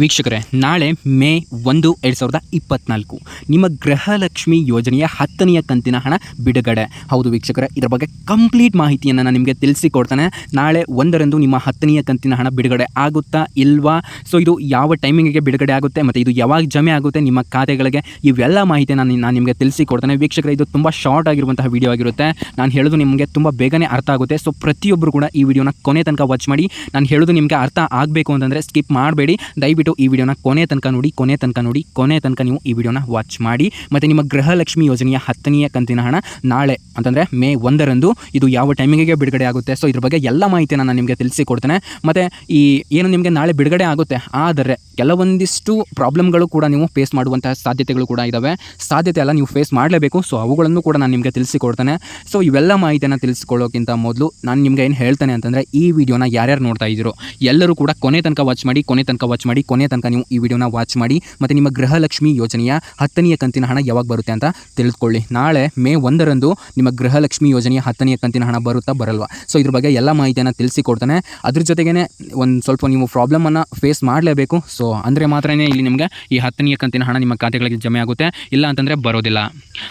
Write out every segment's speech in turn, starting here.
ವೀಕ್ಷಕರೇ, ನಾಳೆ ಮೇ ಒಂದು ಎರಡು ಸಾವಿರದ ಇಪ್ಪತ್ನಾಲ್ಕು. ನಿಮ್ಮ ಗೃಹಲಕ್ಷ್ಮಿ ಯೋಜನೆಯ ಹತ್ತನೆಯ ಕಂತಿನ ಹಣ ಬಿಡುಗಡೆ. ಹೌದು ವೀಕ್ಷಕರೇ, ಇದರ ಬಗ್ಗೆ ಕಂಪ್ಲೀಟ್ ಮಾಹಿತಿಯನ್ನು ನಾನು ನಿಮಗೆ ತಿಳಿಸಿಕೊಡ್ತಾನೆ. ನಾಳೆ ಒಂದರಂದು ನಿಮ್ಮ ಹತ್ತನೆಯ ಕಂತಿನ ಹಣ ಬಿಡುಗಡೆ ಆಗುತ್ತಾ ಇಲ್ವಾ? ಸೊ ಇದು ಯಾವ ಟೈಮಿಂಗಿಗೆ ಬಿಡುಗಡೆ ಆಗುತ್ತೆ ಮತ್ತು ಇದು ಯಾವಾಗ ಜಮೆ ಆಗುತ್ತೆ ನಿಮ್ಮ ಖಾತೆಗಳಿಗೆ? ಇವೆಲ್ಲ ಮಾಹಿತಿ ನಾನು ನಾನು ನಿಮಗೆ ತಿಳಿಸಿಕೊಡ್ತಾನೆ. ವೀಕ್ಷಕರೇ, ಇದು ತುಂಬ ಶಾರ್ಟ್ ಆಗಿರುವಂತಹ ವಿಡಿಯೋ ಆಗಿರುತ್ತೆ. ನಾನು ಹೇಳೋದು ನಿಮಗೆ ತುಂಬ ಬೇಗನೆ ಅರ್ಥ ಆಗುತ್ತೆ. ಸೊ ಪ್ರತಿಯೊಬ್ಬರು ಕೂಡ ಈ ವಿಡಿಯೋನ ಕೊನೆ ತನಕ ವಾಚ್ ಮಾಡಿ. ನಾನು ಹೇಳೋದು ನಿಮಗೆ ಅರ್ಥ ಆಗಬೇಕು ಅಂತಂದರೆ ಸ್ಕಿಪ್ ಮಾಡಬೇಡಿ. ದಯವಿಟ್ಟು ಈ ವಿಡಿಯೋನ ಕೊನೆ ತನಕ ನೋಡಿ, ಕೊನೆ ತನಕ ನೋಡಿ, ಕೊನೆ ತನಕ ನೀವು ಈ ವಿಡಿಯೋನ ವಾಚ್ ಮಾಡಿ. ಮತ್ತು ನಿಮ್ಮ ಗೃಹಲಕ್ಷ್ಮಿ ಯೋಜನೆಯ ಹತ್ತನೆಯ ಕಂತಿನ ಹಣ ನಾಳೆ, ಅಂತಂದರೆ ಮೇ ಒಂದರಂದು ಇದು ಯಾವ ಟೈಮಿಂಗಿಗೆ ಬಿಡುಗಡೆ ಆಗುತ್ತೆ. ಸೊ ಇದ್ರ ಬಗ್ಗೆ ಎಲ್ಲ ಮಾಹಿತಿಯನ್ನು ನಾನು ನಿಮಗೆ ತಿಳಿಸಿಕೊಡ್ತೇನೆ. ಮತ್ತು ಈ ಏನು ನಿಮಗೆ ನಾಳೆ ಬಿಡುಗಡೆ ಆಗುತ್ತೆ, ಆದರೆ ಕೆಲವೊಂದಿಷ್ಟು ಪ್ರಾಬ್ಲಮ್ಗಳು ಕೂಡ ನೀವು ಫೇಸ್ ಮಾಡುವಂತಹ ಸಾಧ್ಯತೆಗಳು ಕೂಡ ಇದ್ದಾವೆ ಸಾಧ್ಯತೆ ಎಲ್ಲ ನೀವು ಫೇಸ್ ಮಾಡಲೇಬೇಕು. ಸೊ ಅವುಗಳನ್ನು ಕೂಡ ನಾನು ನಿಮಗೆ ತಿಳಿಸಿಕೊಡ್ತೇನೆ. ಸೊ ಇವೆಲ್ಲ ಮಾಹಿತಿಯನ್ನು ತಿಳಿಸ್ಕೊಳ್ಳೋಕ್ಕಿಂತ ಮೊದಲು ನಾನು ನಿಮಗೆ ಏನು ಹೇಳ್ತೇನೆ ಅಂತಂದರೆ ಈ ವಿಡಿಯೋನ ಯಾರ್ಯಾರು ನೋಡ್ತಾ ಇದ್ದೀರೋ ಎಲ್ಲರೂ ಕೂಡ ಕೊನೆ ತನಕ ವಾಚ್ ಮಾಡಿ, ಕೊನೆ ತನಕ ವಾಚ್ ಮಾಡಿ, ಕೊನೆ ತನಕ ನೀವು ಈ ವಿಡಿಯೋನ ವಾಚ್ ಮಾಡಿ ಮತ್ತು ನಿಮ್ಮ ಗೃಹಲಕ್ಷ್ಮಿ ಯೋಜನೆಯ ಹತ್ತನೆಯ ಕಂತಿನ ಹಣ ಯಾವಾಗ ಬರುತ್ತೆ ಅಂತ ತಿಳಿದುಕೊಳ್ಳಿ. ನಾಳೆ ಮೇ ಒಂದರಂದು ನಿಮ್ಮ ಗೃಹಲಕ್ಷ್ಮಿ ಯೋಜನೆಯ ಹತ್ತನೆಯ ಕಂತಿನ ಹಣ ಬರುತ್ತಾ ಬರಲ್ವಾ? ಸೊ ಇದ್ರ ಬಗ್ಗೆ ಎಲ್ಲ ಮಾಹಿತಿಯನ್ನು ತಿಳಿಸಿಕೊಡ್ತಾನೆ. ಅದ್ರ ಜೊತೆಗೇ ಒಂದು ಸ್ವಲ್ಪ ನೀವು ಪ್ರಾಬ್ಲಮನ್ನು ಫೇಸ್ ಮಾಡಲೇಬೇಕು. ಸೊ ಅಂದರೆ ಮಾತ್ರನೇ ಇಲ್ಲಿ ನಿಮಗೆ ಈ ಹತ್ತನೆಯ ಕಂತಿನ ಹಣ ನಿಮ್ಮ ಖಾತೆಗಳಿಗೆ ಜಮೆ ಆಗುತ್ತೆ. ಇಲ್ಲ ಅಂತಂದರೆ ಬರೋದಿಲ್ಲ.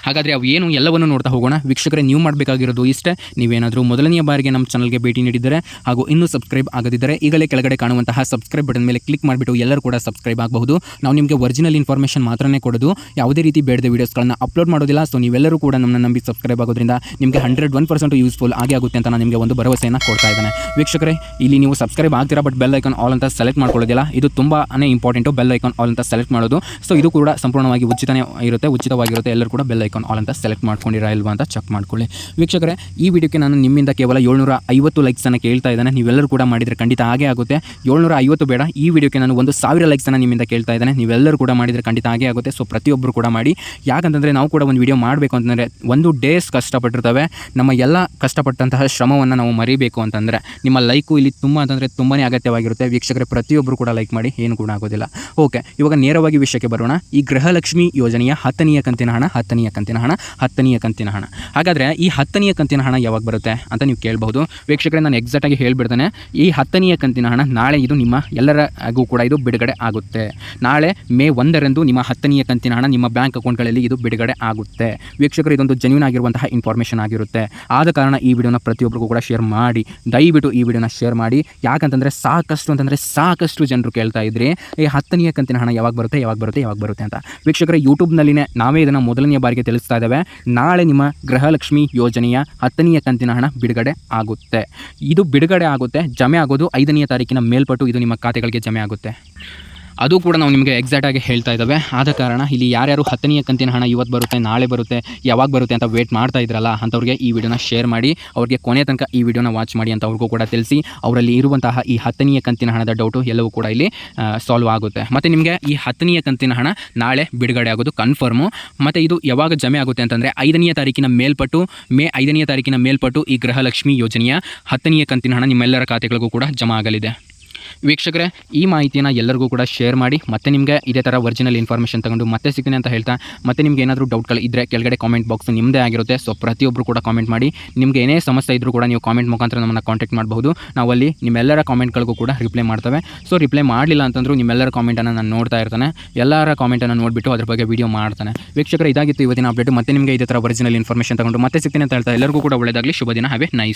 ಹಾಗಾದರೆ ಅವು ಏನು ಎಲ್ಲವನ್ನು ನೋಡ್ತಾ ಹೋಗೋಣ? ವೀಕ್ಷಕರೇ, ನೀವು ಮಾಡಬೇಕಾಗಿರೋದು ಇಷ್ಟೇ. ನೀವೇನಾದರೂ ಮೊದಲನೆಯ ಬಾರಿಗೆ ನಮ್ಮ ಚಾನಲ್ಗೆ ಭೇಟಿ ನೀಡಿದರೆ ಹಾಗೂ ಇನ್ನೂ ಸಬ್ಸ್ಕ್ರೈಬ್ ಆಗದಿದ್ದರೆ ಈಗಲೇ ಕೆಳಗಡೆ ಕಾಣುವಂತಹ ಸಬ್ಸ್ಕ್ರೈಬ್ ಬಟನ್ ಮೇಲೆ ಕ್ಲಿಕ್ ಮಾಡಿಬಿಟ್ಟು ಎಲ್ಲರೂ ಕೂಡ ಸಬ್ಸ್ಕ್ರೈಬ್ ಆಗಬಹುದು. ನಾವು ನಿಮಗೆ ಒರಿಜಿನಲ್ ಇನ್ಫಾರ್ಮೇಷನ್ ಮಾತ್ರನೇ ಕೊಡೋದು. ಯಾವುದೇ ರೀತಿ ಬೇಡದ ವೀಡಿಯೋಸ್ಗಳನ್ನ ಅಪ್ಲೋಡ್ ಮಾಡೋದಿಲ್ಲ. ಸೊ ನೀವೆಲ್ಲರೂ ಕೂಡ ನಮ್ಮನ್ನು ನಂಬಿ ಸಬ್ಸ್ಕ್ರೈಬ್ ಆಗೋದ್ರಿಂದ ನಿಮಗೆ ಹಂಡ್ರೆಡ್ ಒನ್ ಪರ್ಸೆಂಟ್ ಯೂಸ್ಫುಲ್ ಆಗೇ ಆಗುತ್ತೆ ಅಂತ ನಿಮಗೆ ಒಂದು ಭರವಸೆಯನ್ನು ಕೊಡ್ತಾ ಇದ್ದಾನೆ. ವೀಕ್ಷಕರೇ, ಇಲ್ಲಿ ನೀವು ಸಬ್ಸ್ಕ್ರೈಬ್ ಆಗ್ತೀರಾ ಬಟ್ ಬೆಲ್ ಐಕಾನ್ ಆಲ್ ಅಂತ ಸೆಲೆಕ್ಟ್ ಮಾಡ್ಕೊಳ್ಳೋದಿಲ್ಲ. ಇದು ತುಂಬಾ ಇಂಪಾರ್ಟೆಂಟು ಬೆಲ್ ಐಕಾನ್ ಆಲ್ ಅಂತ ಸೆಲೆಕ್ಟ್ ಮಾಡೋದು. ಸೊ ಇದು ಕೂಡ ಸಂಪೂರ್ಣವಾಗಿ ಉಚಿತನೇ ಇರುತ್ತೆ, ಉಚಿತವಾಗಿರುತ್ತೆ. ಎಲ್ಲರೂ ಕೂಡ ಬೆಲ್ ಐಕಾನ್ ಆಲ್ ಅಂತ ಸೆಲೆಕ್ಟ್ ಮಾಡ್ಕೊಂಡಿರಾ ಇಲ್ವಾ ಅಂತ ಚೆಕ್ ಮಾಡ್ಕೊಳ್ಳಿ. ವೀಕ್ಷಕರೇ, ಈ ವಿಡಿಯೋಕ್ಕೆ ನಾನು ನಿಮ್ಮಿಂದ ಕೇವಲ ಏಳ್ನೂರ ಐವತ್ತು ಲೈಕ್ಸನ್ನು ಕೇಳ್ತಾ ಇದ್ದಾನೆ. ನೀವೆಲ್ಲರೂ ಕೂಡ ಮಾಡಿದರೆ ಖಂಡಿತ ಹಾಗೆ ಆಗುತ್ತೆ. ಏಳ್ನೂರ ಐವತ್ತು ಬೇಡ. ಈ ವಿಡಿಯೋಕ್ಕೆ ನಾನು ಒಂದು ಸಾವಿರ ಲೈಕ್ಸನ್ನು ನಿಮ್ಮಿಂದ ಕೇಳ್ತಾ ಇದ್ದೇನೆ. ನೀವೆಲ್ಲರೂ ಕೂಡ ಮಾಡಿದರೆ ಖಂಡಿತ ಹಾಗೆ ಆಗುತ್ತೆ. ಸೊ ಪ್ರತಿಯೊಬ್ಬರು ಕೂಡ ಮಾಡಿ. ಯಾಕಂತಂದರೆ ನಾವು ಕೂಡ ಒಂದು ವಿಡಿಯೋ ಮಾಡಬೇಕು ಅಂತಂದರೆ ಒಂದು ಡೇಸ್ ಕಷ್ಟಪಟ್ಟಿರ್ತವೆ. ನಮ್ಮ ಎಲ್ಲ ಕಷ್ಟಪಟ್ಟಂತಹ ಶ್ರಮವನ್ನು ನಾವು ಮರಿಬೇಕು ಅಂತಂದರೆ ನಿಮ್ಮ ಲೈಕು ಇಲ್ಲಿ ತುಂಬ ಅಂತಂದರೆ ತುಂಬಾ ಅಗತ್ಯವಾಗಿರುತ್ತೆ. ವೀಕ್ಷಕರೇ ಪ್ರತಿಯೊಬ್ಬರು ಕೂಡ ಲೈಕ್ ಮಾಡಿ. ಏನು ಕೂಡ ಆಗೋದಿಲ್ಲ. ಓಕೆ ಇವಾಗ ನೇರವಾಗಿ ವಿಷಯಕ್ಕೆ ಬರೋಣ. ಈ ಗೃಹಲಕ್ಷ್ಮಿ ಯೋಜನೆಯ ಹತ್ತನೆಯ ಕಂತಿನ ಹಣ, ಹತ್ತನೆಯ ಕಂತಿನ ಹಣ, ಹತ್ತನೆಯ ಕಂತಿನ ಹಣ. ಹಾಗಾದರೆ ಈ ಹತ್ತನೆಯ ಕಂತಿನ ಹಣ ಯಾವಾಗ ಬರುತ್ತೆ ಅಂತ ನೀವು ಕೇಳಬಹುದು. ವೀಕ್ಷಕರೇ, ನಾನು ಎಕ್ಸಾಕ್ಟಾಗಿ ಹೇಳ್ಬಿಡ್ತೇನೆ. ಈ ಹತ್ತನೆಯ ಕಂತಿನ ಹಣ ನಾಳೆ ಇದು ನಿಮ್ಮ ಎಲ್ಲರಿಗೂ ಕೂಡ ಇದು ಬಿಡುಗಡೆ ಆಗುತ್ತೆ. ನಾಳೆ ಮೇ ಒಂದರಂದು ನಿಮ್ಮ ಹತ್ತನೆಯ ಕಂತಿನ ಹಣ ನಿಮ್ಮ ಬ್ಯಾಂಕ್ ಅಕೌಂಟ್ಗಳಲ್ಲಿ ಇದು ಬಿಡುಗಡೆ ಆಗುತ್ತೆ. ವೀಕ್ಷಕರು, ಇದೊಂದು ಜೆನ್ಯೂನ್ ಆಗಿರುವಂತಹ ಇನ್ಫಾರ್ಮೇಷನ್ ಆಗಿರುತ್ತೆ. ಆದ ಕಾರಣ ಈ ವಿಡಿಯೋನ ಪ್ರತಿಯೊಬ್ಬರಿಗೂ ಕೂಡ ಶೇರ್ ಮಾಡಿ. ದಯವಿಟ್ಟು ಈ ವಿಡಿಯೋನ ಶೇರ್ ಮಾಡಿ. ಯಾಕಂತಂದರೆ ಸಾಕಷ್ಟು ಅಂತಂದರೆ ಸಾಕಷ್ಟು ಜನರು ಕೇಳ್ತಾ ಇದ್ರಿ. ಈ ಹತ್ತನೆಯ ಕಂತಿನ ಹಣ ಯಾವಾಗ ಬರುತ್ತೆ ಯಾವಾಗ ಬರುತ್ತೆ ಯಾವಾಗ ಬರುತ್ತೆ ಅಂತ. ವೀಕ್ಷಕರ ಯೂಟ್ಯೂಬ್ನಲ್ಲಿನೇ ನಾವೇ ಇದನ್ನು ಮೊದಲನೆಯ ಬಾರಿಗೆ ತಿಳಿಸ್ತಾ ಇದ್ದೇವೆ. ನಾಳೆ ನಿಮ್ಮ ಗೃಹಲಕ್ಷ್ಮಿ ಯೋಜನೆಯ ಹತ್ತನೆಯ ಕಂತಿನ ಹಣ ಬಿಡುಗಡೆ ಆಗುತ್ತೆ. ಇದು ಬಿಡುಗಡೆ ಆಗುತ್ತೆ. ಜಮೆ ಆಗೋದು ಐದನೆಯ ತಾರೀಕಿನ ಮೇಲ್ಪಟ್ಟು ಇದು ನಿಮ್ಮ ಖಾತೆಗಳಿಗೆ ಜಮೆ ಆಗುತ್ತೆ. ಅದು ಕೂಡ ನಾವು ನಿಮಗೆ ಎಕ್ಸಾಕ್ಟಾಗಿ ಹೇಳ್ತಾ ಇದ್ದಾವೆ. ಆದ ಕಾರಣ ಇಲ್ಲಿ ಯಾರ್ಯಾರು ಹತ್ತನೆಯ ಕಂತಿನ ಹಣ ಇವತ್ತು ಬರುತ್ತೆ, ನಾಳೆ ಬರುತ್ತೆ, ಯಾವಾಗ ಬರುತ್ತೆ ಅಂತ ವೇಟ್ ಮಾಡ್ತಾ ಇದ್ರಲ್ಲ ಅಂಥವ್ರಿಗೆ ಈ ವಿಡಿಯೋನ ಶೇರ್ ಮಾಡಿ, ಅವ್ರಿಗೆ ಕೊನೆ ತನಕ ಈ ವಿಡಿಯೋನ ವಾಚ್ ಮಾಡಿ ಅಂತ ಅವ್ರಿಗೂ ಕೂಡ ತಿಳಿಸಿ, ಅವರಲ್ಲಿ ಇರುವಂತಹ ಈ ಹತ್ತನೆಯ ಕಂತಿನ ಹಣದ ಡೌಟು ಎಲ್ಲವೂ ಕೂಡ ಇಲ್ಲಿ ಸಾಲ್ವ್ ಆಗುತ್ತೆ. ಮತ್ತು ನಿಮಗೆ ಈ ಹತ್ತನೆಯ ಕಂತಿನ ಹಣ ನಾಳೆ ಬಿಡುಗಡೆ ಆಗೋದು ಕನ್ಫರ್ಮು ಮತ್ತು ಇದು ಯಾವಾಗ ಜಮೆ ಆಗುತ್ತೆ ಅಂತಂದರೆ ಐದನೆಯ ತಾರೀಕಿನ ಮೇಲ್ಪಟ್ಟು, ಮೇ ಐದನೆಯ ತಾರೀಕಿನ ಮೇಲ್ಪಟ್ಟು ಈ ಗೃಹಲಕ್ಷ್ಮಿ ಯೋಜನೆಯ ಹತ್ತನೆಯ ಕಂತಿನ ಹಣ ನಿಮ್ಮೆಲ್ಲರ ಖಾತೆಗಳಿಗೂ ಕೂಡ ಜಮಾ ಆಗಲಿದೆ. ವೀಕ್ಷಕರೇ, ಈ ಮಾಹಿತಿಯನ್ನು ಎಲ್ಲರಿಗೂ ಕೂಡ ಶೇರ್ ಮಾಡಿ, ಮತ್ತೆ ನಿಮಗೆ ಇದೇ ಥರ ಒರಿಜಿನಲ್ ಇನ್ಫಾರ್ಮೇಷನ್ ತಗೊಂಡು ಮತ್ತೆ ಸಿಗ್ತೀನಿ ಅಂತ ಹೇಳ್ತಾ, ಮತ್ತೆ ನಿಮ್ಗೆ ಏನಾದರೂ ಡೌಟ್ಗಳು ಇದ್ದರೆ ಕೆಳಗಡೆ ಕಾಮೆಂಟ್ ಬಾಕ್ಸ್ ನಿಮ್ಮದೇ ಆಗಿರುತ್ತೆ ಸೊ ಪ್ರತಿಯೊಬ್ಬರು ಕೂಡ ಕಾಮೆಂಟ್ ಮಾಡಿ, ನಿಮಗೆ ಏನೇ ಸಮಸ್ಯೆ ಇದ್ದರೂ ಕೂಡ ನೀವು ಕಾಮೆಂಟ್ ಮುಖಾಂತರ ನಮ್ಮನ್ನು ಕಾಂಟ್ಯಾಕ್ಟ್ ಮಾಡಬಹುದು, ನಾವಲ್ಲಿ ನಿಮ್ಮೆಲ್ಲರ ಕಾಮೆಂಟ್ಗಳಿಗೂ ಕೂಡ ರಿಪ್ಲೈ ಮಾಡ್ತವೆ. ಸೊ ರಿಪ್ಲೈ ಮಾಡಲಿಲ್ಲ ಅಂತಂದ್ರೂ ನಿಮ್ಮೆಲ್ಲರ ಕಾಮೆಂಟನ್ನು ನಾನು ನೋಡ್ತಾ ಇರ್ತಾನೆ, ಎಲ್ಲರ ಕಾಮೆಂಟನ್ನು ನೋಡಿಬಿಟ್ಟು ಅದ್ರ ಬಗ್ಗೆ ವಿಡಿಯೋ ಮಾಡ್ತಾನೆ. ವೀಕ್ಷಕರ, ಇದಾಗಿತ್ತು ಇವತ್ತಿನ ಅಪ್ಡೇಟ್ ಮತ್ತೆ ನಿಮಗೆ ಇದೇ ಥರ ಒರಿಜಿನಲ್ ಇನ್ಫಾರ್ಮೇಷನ್ ತಗೊಂಡು ಮತ್ತೆ ಸಿಗ್ತೀನಿ ಅಂತ ಹೇಳ್ತಾ, ಎಲ್ಲರಿಗೂ ಕೂಡ ಒಳ್ಳೆಯದಾಗಲಿ ಶುಭ ದಿನ ನೈಸ್